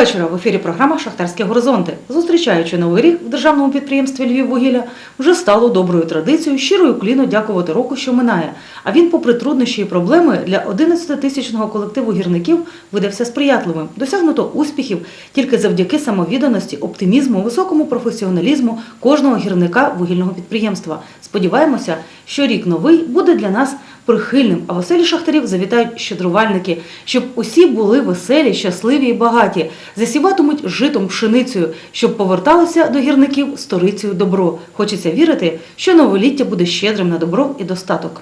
Вечора. В ефірі програма Шахтарські горизонти. Зустрічаючи новий рік в державному підприємстві Львіввугілля, вже стало доброю традицією щирою кліно дякувати року, що минає. А він, попри труднощі і проблеми, для 11-тисячного колективу гірників видався сприятливим. Досягнуто успіхів тільки завдяки самовідданості, оптимізму, високому професіоналізму кожного гірника вугільного підприємства. Сподіваємося, що рік новий буде для нас прихильним, а в оселі шахтарів завітають щедрувальники, щоб усі були веселі, щасливі і багаті, засіватимуть житом пшеницею, щоб поверталося до гірників сторицею добро. Хочеться вірити, що новоліття буде щедрим на добро і достаток.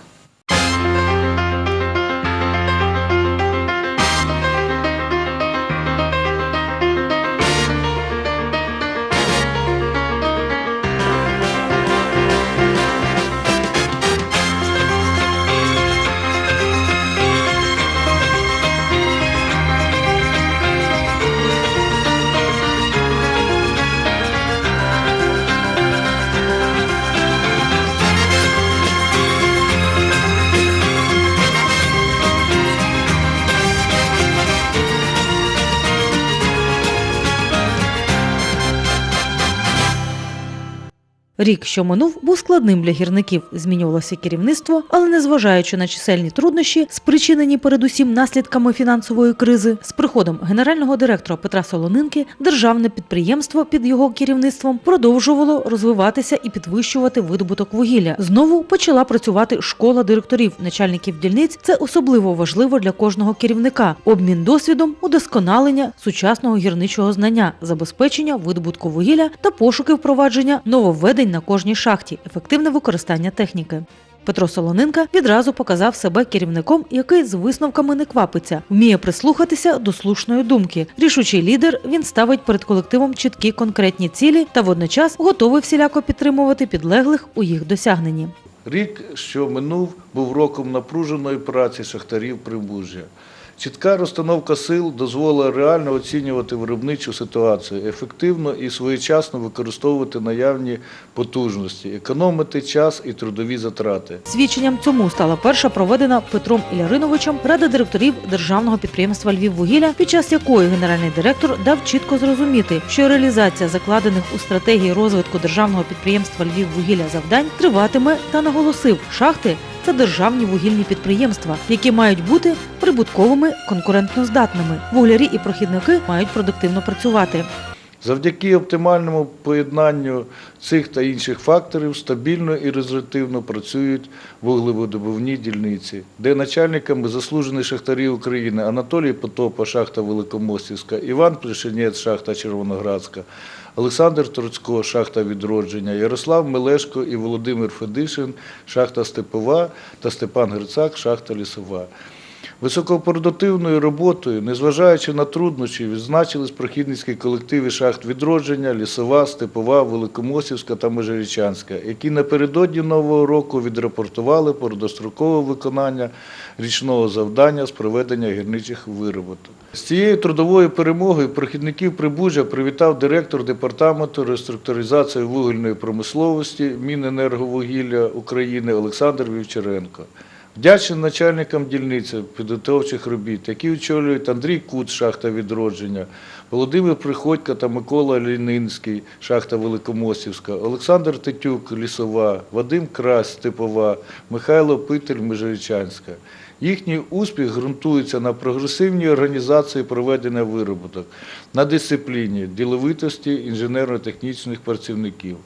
Рік, що минув, був складним для гірників. Змінювалося керівництво, але незважаючи на чисельні труднощі, спричинені передусім наслідками фінансової кризи, з приходом генерального директора Петра Солонинки державне підприємство під його керівництвом продовжувало розвиватися і підвищувати видобуток вугілля. Знову почала працювати школа директорів, начальників дільниць. Це особливо важливо для кожного керівника. Обмін досвідом, удосконалення сучасного гірничого знання, забезпечення видобутку вугілля та пошуки впровадження нововведень на кожній шахті, ефективне використання техніки. Петро Солоненка відразу показав себе керівником, який з висновками не квапиться, вміє прислухатися до слушної думки. Рішучий лідер він ставить перед колективом чіткі конкретні цілі та водночас готовий всіляко підтримувати підлеглих у їх досягненні. Рік, що минув, був роком напруженої праці шахтарів Прибужжя. Чітка розстановка сил дозволила реально оцінювати виробничу ситуацію, ефективно і своєчасно використовувати наявні потужності, економити час і трудові затрати. Свідченням цьому стала перша проведена Петром Іляриновичем рада директорів державного підприємства Львіввугілля, під час якої генеральний директор дав чітко зрозуміти, що реалізація закладених у стратегії розвитку державного підприємства Львіввугілля завдань триватиме та наголосив, шахти це державні вугільні підприємства, які мають бути прибутковими, конкурентноздатними. Вуглярі і прохідники мають продуктивно працювати. Завдяки оптимальному поєднанню цих та інших факторів стабільно і результативно працюють вуглеводобувні дільниці, де начальниками заслужені шахтарі України Анатолій Потопа, шахта Великомостівська, Іван Плешенець, шахта Червоноградська, Олександр Троцько, шахта Відродження, Ярослав Мелешко і Володимир Федишин, шахта Степова та Степан Грицак, шахта Лісова. Високопродуктивною роботою, незважаючи на труднощі, відзначились прохідницькі колективи шахт відродження, лісова, степова, великомосівська та межирічанська, які напередодні нового року відрапортували про дострокове виконання річного завдання з проведення гірничих вироботок. З цією трудовою перемогою прохідників Прибужжя привітав директор департаменту реструктуризації вугільної промисловості Міненерговугілля України Олександр Вівчаренко. Вдячний начальникам дільниці підготовчих робіт, які очолюють Андрій Кут, шахта відродження, Володимир Приходько та Микола Лінинський, шахта Великомосівська, Олександр Тетюк, Лісова, Вадим Крась, Степова, Михайло Питель, Межирічанська. Їхній успіх ґрунтується на прогресивній організації проведення вироботок, на дисципліні, діловитості інженерно-технічних працівників.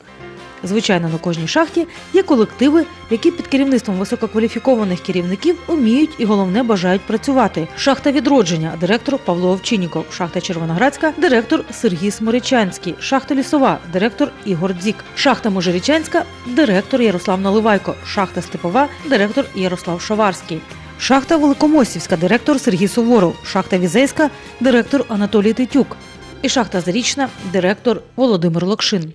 Звичайно, на кожній шахті є колективи, які під керівництвом висококваліфікованих керівників уміють і головне бажають працювати. Шахта відродження, директор Павло Овчинніков, шахта Червоноградська, директор Сергій Смиричанський, шахта Лісова, директор Ігор Дзік, шахта Можирічанська, директор Ярослав Наливайко, шахта Степова, директор Ярослав Шаварський. Шахта Великомосівська, директор Сергій Суворов, шахта Візейська, директор Анатолій Тетюк. І шахта Зарічна, директор Володимир Локшин.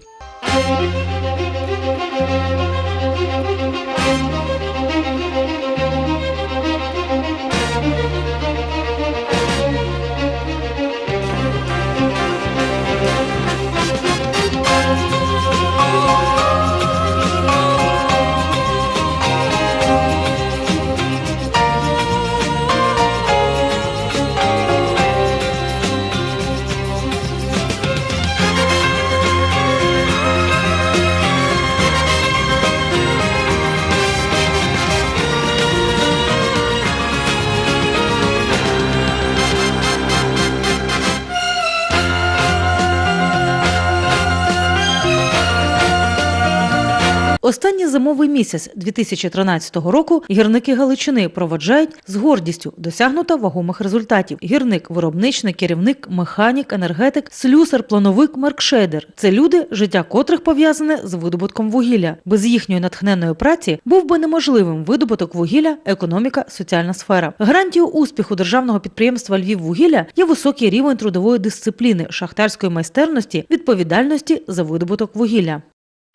Зимовий місяць 2013 року гірники Галичини проводжають з гордістю досягнуто вагомих результатів. Гірник, виробничник, керівник, механік, енергетик, слюсар, плановик, маркшейдер – це люди, життя котрих пов'язане з видобутком вугілля. Без їхньої натхненної праці був би неможливим видобуток вугілля, економіка, соціальна сфера. Гарантією успіху державного підприємства Львіввугілля є високий рівень трудової дисципліни, шахтарської майстерності, відповідальності за видобуток вугілля.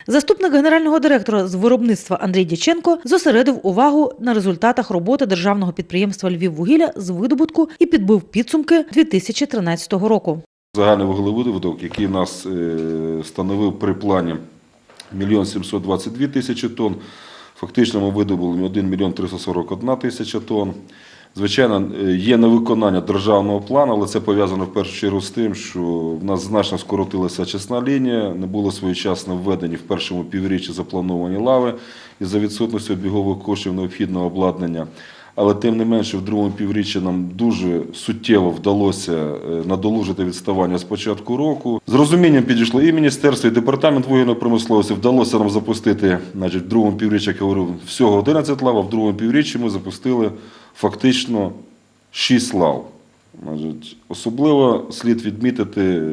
Заступник генерального директора з виробництва Андрій Дяченко зосередив увагу на результатах роботи державного підприємства Львіввугілля з видобутку і підбив підсумки 2013 року. Загальний вуглевидобуток, який нас е, становив при плані 1 722 тисячі тонн, фактично ми видобули 1 мільйон 341 тисяча тонн. Звичайно, є невиконання державного плану, але це пов'язано в першу чергу з тим, що в нас значно скоротилася чесна лінія, не було своєчасно введені в першому півріччі заплановані лави із-за відсутності обігових коштів необхідного обладнання. Але тим не менше, в другому півріччі нам дуже суттєво вдалося е, надолужити відставання з початку року. З розумінням підійшло і міністерство, і департамент вугільної промисловості. Вдалося нам запустити, значить, в другому півріччі, як я говорив, всього 11 лав, а в другому півріччі ми запустили фактично 6 лав. Особливо слід відмітити, е,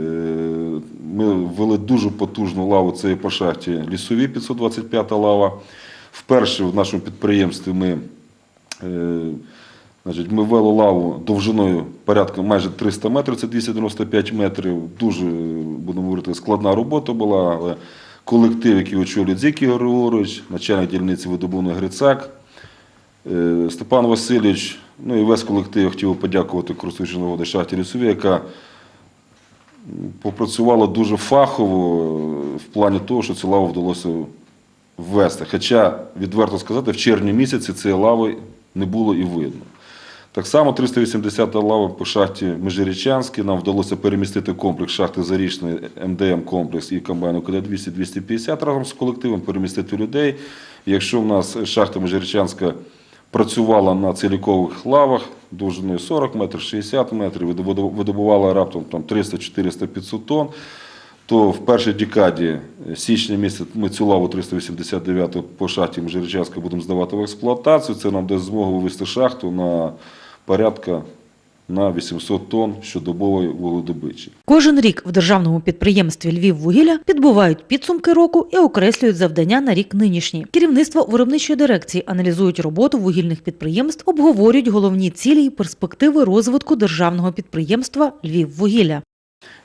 ми ввели дуже потужну лаву, це по шахті лісові 525 лава. Вперше в нашому підприємстві ми Е, Значить, ми ввели лаву довжиною порядка майже 300 метрів, це 295 метрів. Дуже, будемо говорити, складна робота була, але колектив, який очолює Дзік Ігор Григорович, начальник дільниці видобувної Грицак, Степан Васильович, ну і весь колектив хотів подякувати користуючи нагоди шахті лісові, яка попрацювала дуже фахово е, в плані того, що цю лаву вдалося ввести. Хоча, відверто сказати, в червні місяці цієї лави не було і видно. Так само 380 лава по шахті Межирічанській нам вдалося перемістити комплекс шахти Зарічний, МДМ комплекс і комбайну КД 200-250 разом з колективом, перемістити людей. Якщо в нас шахта Межирічанська працювала на цілікових лавах довжиною 40 метрів, 60 метрів, видобувала раптом там 300, 400, 500 тонн, то в першій декаді січня місяця ми цю лаву 389 по шахті Межирічанська будемо здавати в експлуатацію. Це нам дасть змогу вивести шахту на порядка на 800 тонн щодобової вугледобичі. Кожен рік в державному підприємстві Львіввугілля підбувають підсумки року і окреслюють завдання на рік нинішній. Керівництво виробничої дирекції аналізують роботу вугільних підприємств, обговорюють головні цілі і перспективи розвитку державного підприємства Львіввугілля.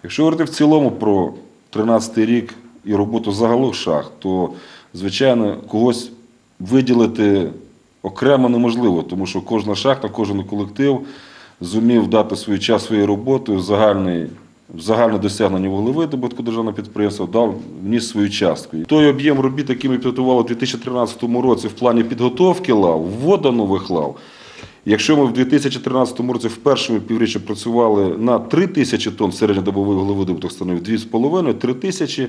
Якщо говорити в цілому про 13 рік і роботу загалом шахт, то, звичайно, когось виділити окремо неможливо, тому що кожна шахта, кожен колектив зумів дати свій час своєю роботою, загальний, загальне досягнення вуглевидобутку державного підприємства дав вніс свою частку. Той об'єм робіт, який ми підготували у 2013 році в плані підготовки лав, вводу нових лав, Якщо ми в 2013 році в першому півріччі працювали на 3 тисячі тонн, середньодобовий вуглевидобуток становив 2,5-3 тисячі,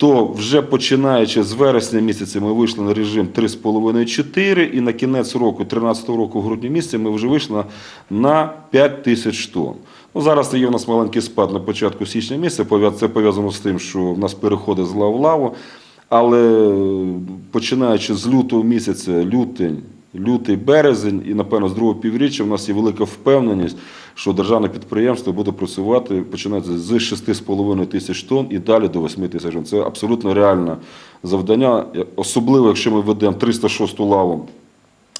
то вже починаючи з вересня місяця ми вийшли на режим 3,5-4 і на кінець року, 2013 року, в грудні місяці, ми вже вийшли на 5 тисяч тонн. Ну, зараз є в нас маленький спад на початку січня місяця, це пов'язано з тим, що в нас переходить з лав в лаву, але починаючи з лютого місяця, лютень, лютий, березень і, напевно, з другого півріччя в нас є велика впевненість, що державне підприємство буде працювати починається з 6,5 тисяч тонн і далі до 8 тисяч тонн. Це абсолютно реальне завдання, особливо якщо ми ведемо 306 лаву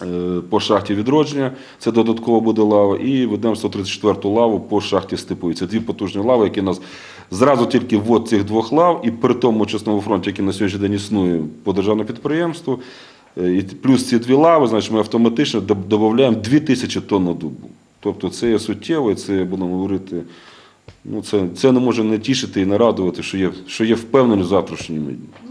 е, по шахті відродження, це додатково буде лава, і ведемо 134 лаву по шахті Степові. Це дві потужні лави, які нас зразу тільки ввод цих двох лав, і при тому чесному фронті, який на сьогоднішній день існує по державному підприємству, і плюс ці дві лави, значить, ми автоматично додаємо 2 тисячі тонн на добу. Тобто це є суттєво, і це будемо говорити. Ну, це, це не може не тішити і не радувати, що є, що є впевненість в завтрашньому дні.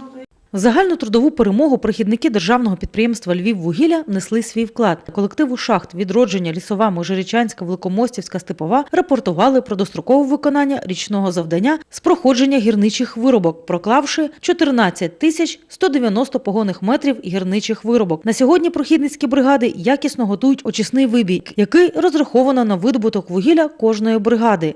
Загальну трудову перемогу прихідники державного підприємства Львіввугілля внесли свій вклад. Колективу шахт відродження лісова, Межирічанська, Великомостівська, Степова рапортували про дострокове виконання річного завдання з проходження гірничих виробок, проклавши 14 тисяч 190 погонних метрів гірничих виробок. На сьогодні прохідницькі бригади якісно готують очисний вибій, який розраховано на видобуток вугілля кожної бригади.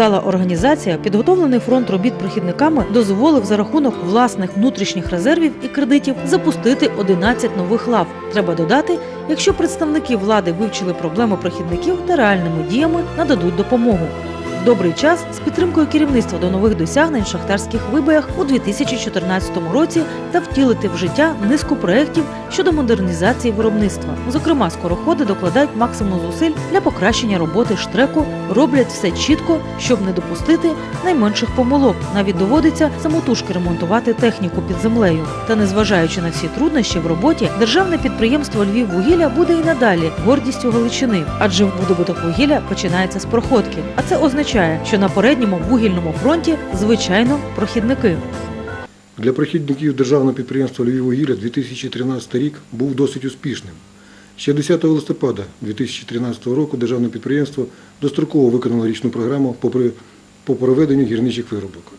Вдала організація, підготовлений фронт робіт прохідниками дозволив за рахунок власних внутрішніх резервів і кредитів запустити 11 нових лав. Треба додати, якщо представники влади вивчили проблему прохідників та реальними діями нададуть допомогу. Добрий час з підтримкою керівництва до нових досягнень в шахтарських вибоях у 2014 році та втілити в життя низку проєктів щодо модернізації виробництва. Зокрема, скороходи докладають максимум зусиль для покращення роботи штреку, роблять все чітко, щоб не допустити найменших помилок. Навіть доводиться самотужки ремонтувати техніку під землею. Та незважаючи на всі труднощі в роботі, державне підприємство Львіввугілля буде і надалі гордістю Галичини, адже видобуток вугілля починається з проходки. А це означає, що на передньому вугільному фронті звичайно прохідники. Для прохідників державного підприємства «Львіввугілля» 2013 рік був досить успішним. Ще 10 листопада 2013 року державне підприємство достроково виконало річну програму по проведенню гірничих виробок.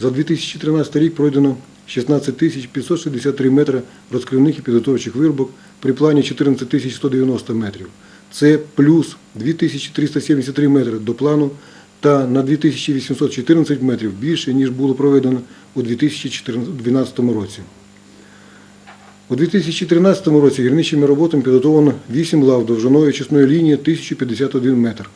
За 2013 рік пройдено 16 тисяч 563 метри розкривних і підготовчих виробок при плані 14 тисяч 190 метрів. Це плюс 2373 метри до плану та на 2814 метрів більше, ніж було проведено у 2012 році. У 2013 році гірничими роботами підготовлено 8 лав довжиною очисної лінії 1051 метр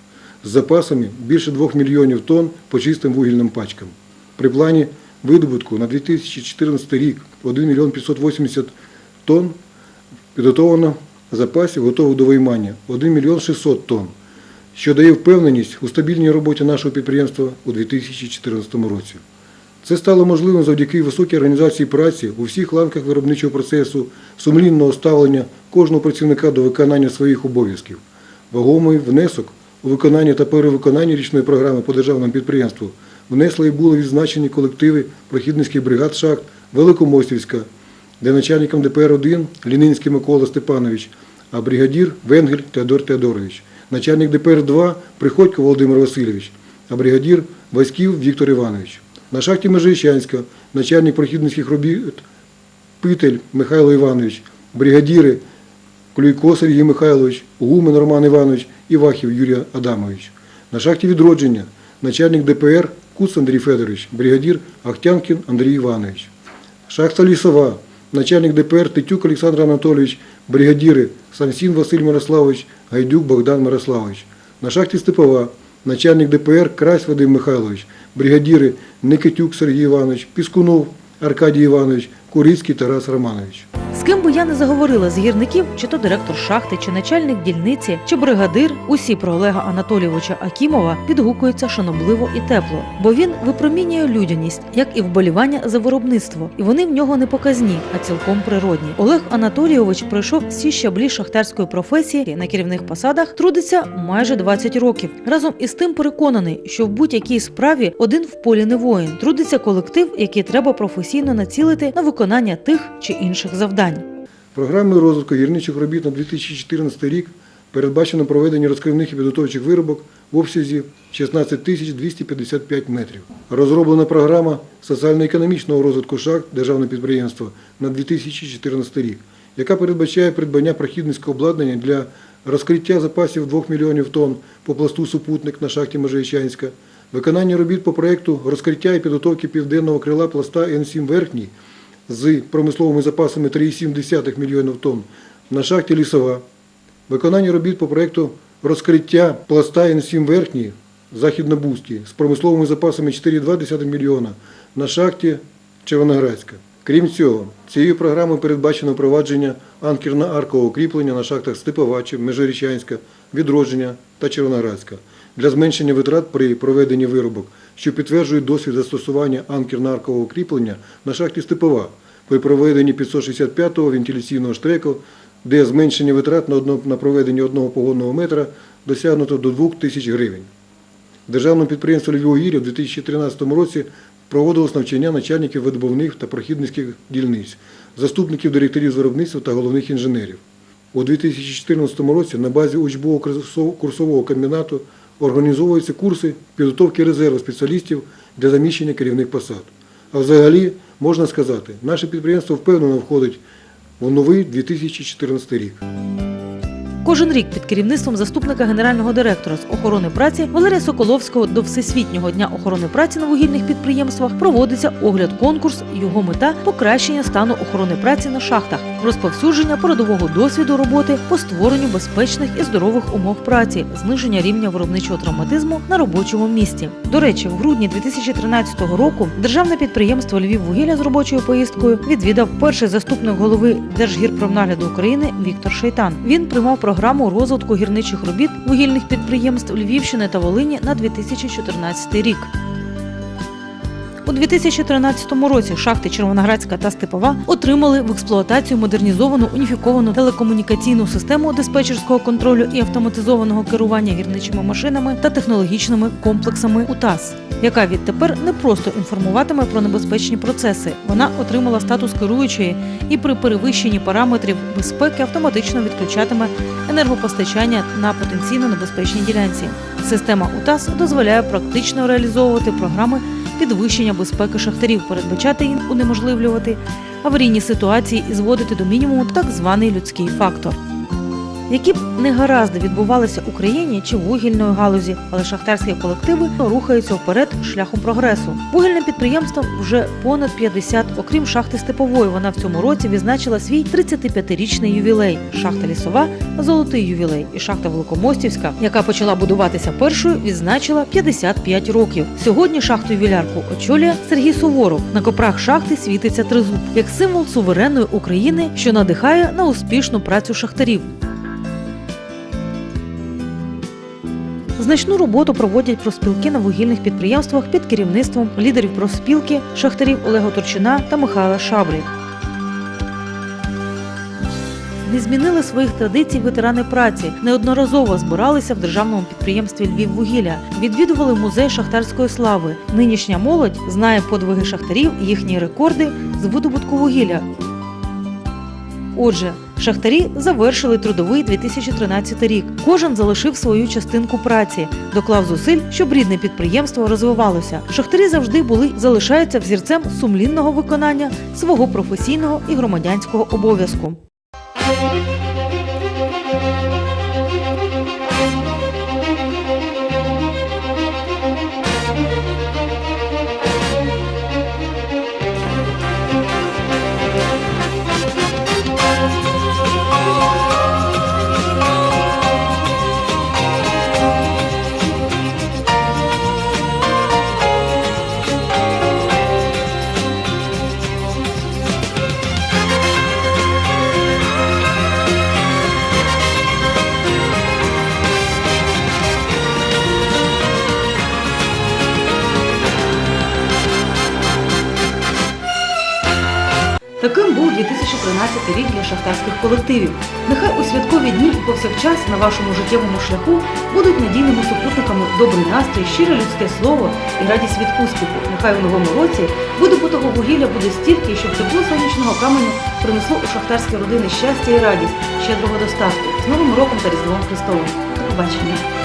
з запасами більше 2 мільйонів тонн по чистим вугільним пачкам. При плані видобутку на 2014 рік 1 мільйон 580 тонн підготовлено запасів готових до виймання 1 мільйон 600 тонн, що дає впевненість у стабільній роботі нашого підприємства у 2014 році. Це стало можливим завдяки високій організації праці у всіх ланках виробничого процесу, сумлінного ставлення кожного працівника до виконання своїх обов'язків. Вагомий внесок у виконанні та перевиконанні річної програми по державному підприємству внесли і були відзначені колективи прохідницьких бригад шахт Великомостівська, де начальником ДПР-1 Лінинський Микола Степанович, а бригадір Венгель Теодор Теодорович, начальник ДПР-2 Приходько Володимир Васильович, а бригадір Васьків Віктор Іванович. На шахті Межирічанська начальник прохідницьких робіт Питель Михайло Іванович, бригадіри Клюйко Сергій Михайлович, Гумен Роман Іванович і Вахів Юрій Адамович. На шахті відродження начальник ДПР Куц Андрій Федорович, бригадір Ахтянкін Андрій Іванович. Шахта Лісова, начальник ДПР Тетюк Олександр Анатолійович, бригадіри Сансін Василь Мирославович, Гайдюк Богдан Мирославович. На шахті Степова, начальник ДПР Крась Вадим Михайлович, бригадіри Никитюк Сергій Іванович, Піскунов Аркадій Іванович, Курицький Тарас Романович. З ким би я не заговорила з гірників, чи то директор шахти, чи начальник дільниці, чи бригадир, усі про Олега Анатолійовича Акімова відгукуються шанобливо і тепло, бо він випромінює людяність, як і вболівання за виробництво, і вони в нього не показні, а цілком природні. Олег Анатолійович пройшов всі щаблі шахтарської професії на керівних посадах, трудиться майже 20 років. Разом із тим переконаний, що в будь-якій справі один в полі не воїн. Трудиться колектив, який треба професійно націлити на виконання тих чи інших завдань. Програмою розвитку гірничих робіт на 2014 рік передбачено проведення розкривних і підготовчих виробок в обсязі 16 тисяч 255 метрів. Розроблена програма соціально-економічного розвитку шахт державного підприємства на 2014 рік, яка передбачає придбання прохідницького обладнання для розкриття запасів 2 мільйонів тонн по пласту супутник на шахті Межирічанська, виконання робіт по проєкту розкриття і підготовки південного крила пласта Н7 верхній з промисловими запасами 3,7 мільйонів тонн на шахті Лісова, виконання робіт по проєкту розкриття пласта Н7 верхній Західнобузький з промисловими запасами 4,2 мільйона на шахті Червоноградська. Крім цього, цією програмою передбачено впровадження анкерно-аркового кріплення на шахтах Степовачі, Межирічанська, Відродження та Червоноградська для зменшення витрат при проведенні виробок, що підтверджують досвід застосування анкерно-аркового кріплення на шахті Степова при проведенні 565-го вентиляційного штреку, де зменшення витрат на, проведення одного погонного метра досягнуто до 2 тисяч гривень. Державному підприємству «Львівгір'я» в 2013 році проводилось навчання начальників видобувних та прохідницьких дільниць, заступників директорів з виробництва та головних інженерів. У 2014 році на базі учбового курсового комбінату організовуються курси підготовки резерву спеціалістів для заміщення керівних посад. А взагалі, можна сказати, наше підприємство впевнено входить у новий 2014 рік. Кожен рік під керівництвом заступника генерального директора з охорони праці Валерія Соколовського до Всесвітнього дня охорони праці на вугільних підприємствах проводиться огляд конкурс. Його мета покращення стану охорони праці на шахтах, розповсюдження передового досвіду роботи по створенню безпечних і здорових умов праці, зниження рівня виробничого травматизму на робочому місці. До речі, в грудні 2013 року державне підприємство Львіввугілля з робочою поїздкою відвідав перший заступник голови Держгірпромнагляду України Віктор Шейтан. Він приймав програму розвитку гірничих робіт вугільних підприємств Львівщини та Волині на 2014 рік. У 2013 році шахти Червоноградська та Степова отримали в експлуатацію модернізовану уніфіковану телекомунікаційну систему диспетчерського контролю і автоматизованого керування гірничими машинами та технологічними комплексами УТАС, яка відтепер не просто інформуватиме про небезпечні процеси. Вона отримала статус керуючої і при перевищенні параметрів безпеки автоматично відключатиме енергопостачання на потенційно небезпечній ділянці. Система УТАС дозволяє практично реалізовувати програми підвищення безпеки шахтарів, передбачати і унеможливлювати аварійні ситуації і зводити до мінімуму так званий людський фактор. Які б негаразди відбувалися в Україні чи вугільної галузі, але шахтарські колективи рухаються вперед шляхом прогресу. Вугільним підприємствам вже понад 50, окрім шахти Степової. Вона в цьому році відзначила свій 35-річний ювілей. Шахта лісова золотий ювілей, і шахта Великомостівська, яка почала будуватися першою, відзначила 55 років. Сьогодні шахту ювілярку очолює Сергій Суворов. На копрах шахти світиться тризуб як символ суверенної України, що надихає на успішну працю шахтарів. Значну роботу проводять профспілки на вугільних підприємствах під керівництвом лідерів профспілки шахтарів Олега Турчина та Михайла Шабрі. Не змінили своїх традицій ветерани праці. Неодноразово збиралися в державному підприємстві Львіввугілля, відвідували музей шахтарської слави. Нинішня молодь знає подвиги шахтарів, їхні рекорди з видобутку вугілля. Отже, шахтарі завершили трудовий 2013 рік. Кожен залишив свою частинку праці, доклав зусиль, щоб рідне підприємство розвивалося. Шахтарі завжди були залишаються взірцем сумлінного виконання свого професійного і громадянського обов'язку. Шахтарських колективів. Нехай у святкові дні і повсякчас на вашому життєвому шляху будуть надійними супутниками добрий настрій, щире людське слово і радість від успіху. Нехай у новому році видобутого вугілля буде стільки, щоб тепло сонячного каменю принесло у шахтарські родини щастя і радість, щедрого достатку з Новим роком та Різдвом Христовим. До побачення.